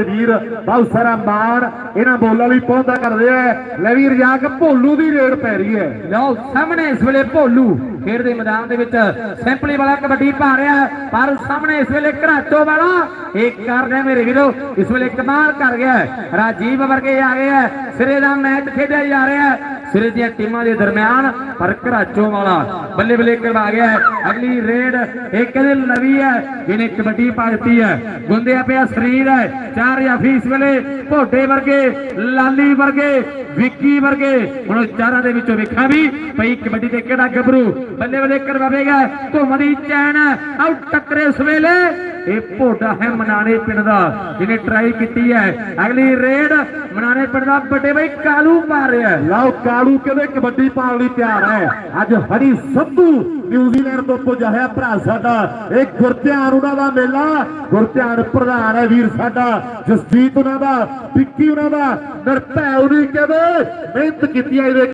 ਵੀਰ ਬਹੁਤ ਸਾਰਾ ਮਾਣ, ਇਹਨਾਂ ਬੋਲਾਂ ਲਈ ਪਹੁੰਚਦਾ ਕਰਦੇ ਆ। ਲੈ ਵੀਰ, ਜਾ ਭੋਲੂ ਦੀ ਰੇਡ ਪੈ ਰਹੀ ਹੈ। ਲਓ, ਸਾਹਮਣੇ ਇਸ ਵੇਲੇ ਭੋਲੂ ਖੇਡ ਦੇ ਮੈਦਾਨ ਦੇ ਵਿੱਚ। ਸਿੰਪਲੀ ਵਾਲਾ ਕਬੱਡੀ ਪਾ ਰਿਹਾ, ਪਰ ਸਾਹਮਣੇ ਇਸ ਵੇਲੇ ਘਰਾਚੋ ਵਾਲਾ, ਇਹ ਕਰ ਰਿਹਾ ਮੇਰੇ ਵੀਰੋ, ਇਸ ਵੇਲੇ ਕਮਾਲ ਕਰ ਗਿਆ ਰਾਜੀਵ ਵਰਗੇ ਆ ਗਏ ਹੈ, ਸਿਰੇ ਦਾ ਮੈਚ ਖੇਡਿਆ ਜਾ ਰਿਹਾ ਸਿਰੇ ਦੀਆਂ ਟੀਮਾਂ ਦੇ ਦਰਮਿਆਨ ਪਰ ਘਰਾਚੋ ਵਾਲਾ ਬੱਲੇ ਬੱਲੇ ਕਰਵਾ ਗਿਆ ਹੈ। ਅਗਲੀ ਰੇਡ ਇਹ ਕਹਿੰਦੇ ਨਵੀਂ ਹੈ, ਜਿਹਨੇ ਕਬੱਡੀ ਪਾ ਦਿੱਤੀ ਹੈ। ਗੁੰਦਿਆ ਪਿਆ ਸਰੀਰ ਹੈ, ਚਾਰ ਜਾਫੀ ਇਸ ਵੇਲੇ ਭੋਡੇ ਵਰਗੇ, ਲਾਲੀ ਵਰਗੇ, ਵਿੱਕੀ ਵਰਗੇ। ਹੁਣ ਚਾਰਾਂ ਦੇ ਵਿੱਚੋਂ ਵੇਖਾਂ ਵੀ ਪਈ ਕਬੱਡੀ ਤੇ ਕਿਹੜਾ ਗੱਭਰੂ ਬੱਲੇ ਬੱਲੇ ਕਰਵਾਵੇਗਾ। ਘੁੰਮਦੀ ਚੈਨ ਆਉ ਟੱਕਰੇ ਇਸ ਇਹ ਭੋਡਾ ਹੈ ਮਨਾਣੇ ਪਿੰਡ ਦਾ, ਜਿਹਨੇ ਟਰਾਈ ਕੀਤੀ ਹੈ। ਅਗਲੀ ਰੇਡ ਮਨਾਣੇ ਪਿੰਡ ਦਾ ਵੱਡੇ ਬਈ ਕਾਲੂ ਪਾ ਰਿਹਾ ਲਓ, ਕਾਲੂ ਕਹਿੰਦੇ ਕਬੱਡੀ ਪਾਉਣ ਲਈ ਤਿਆਰ ਹੈ। ਅੱਜ ਹਰੀ ਸੰਧੂ ਨਿਊਜ਼ੀਲੈਂਡ ਤੋਂ ਪੁੱਜਾ ਹੋਇਆ ਭਰਾ ਸਾਡਾ। ਇਹ ਗੁਰਧਿਆਨ ਉਹਨਾਂ ਦਾ ਮੇਲਾ। ਗੁਰਧਿਆਨ ਪ੍ਰਧਾਨ ਹੈ ਵੀਰ ਸਾਡਾ, ਜਸਜੀਤ ਉਹਨਾਂ ਦਾ, ਵਿੱਕੀ ਉਹਨਾਂ ਦਾ, ਨਰਪੈ ਉਹਨੇ ਕਹਿੰਦੇ ਮਿਹਨਤ ਕੀਤੀ ਹੈ ਇਹਦੇ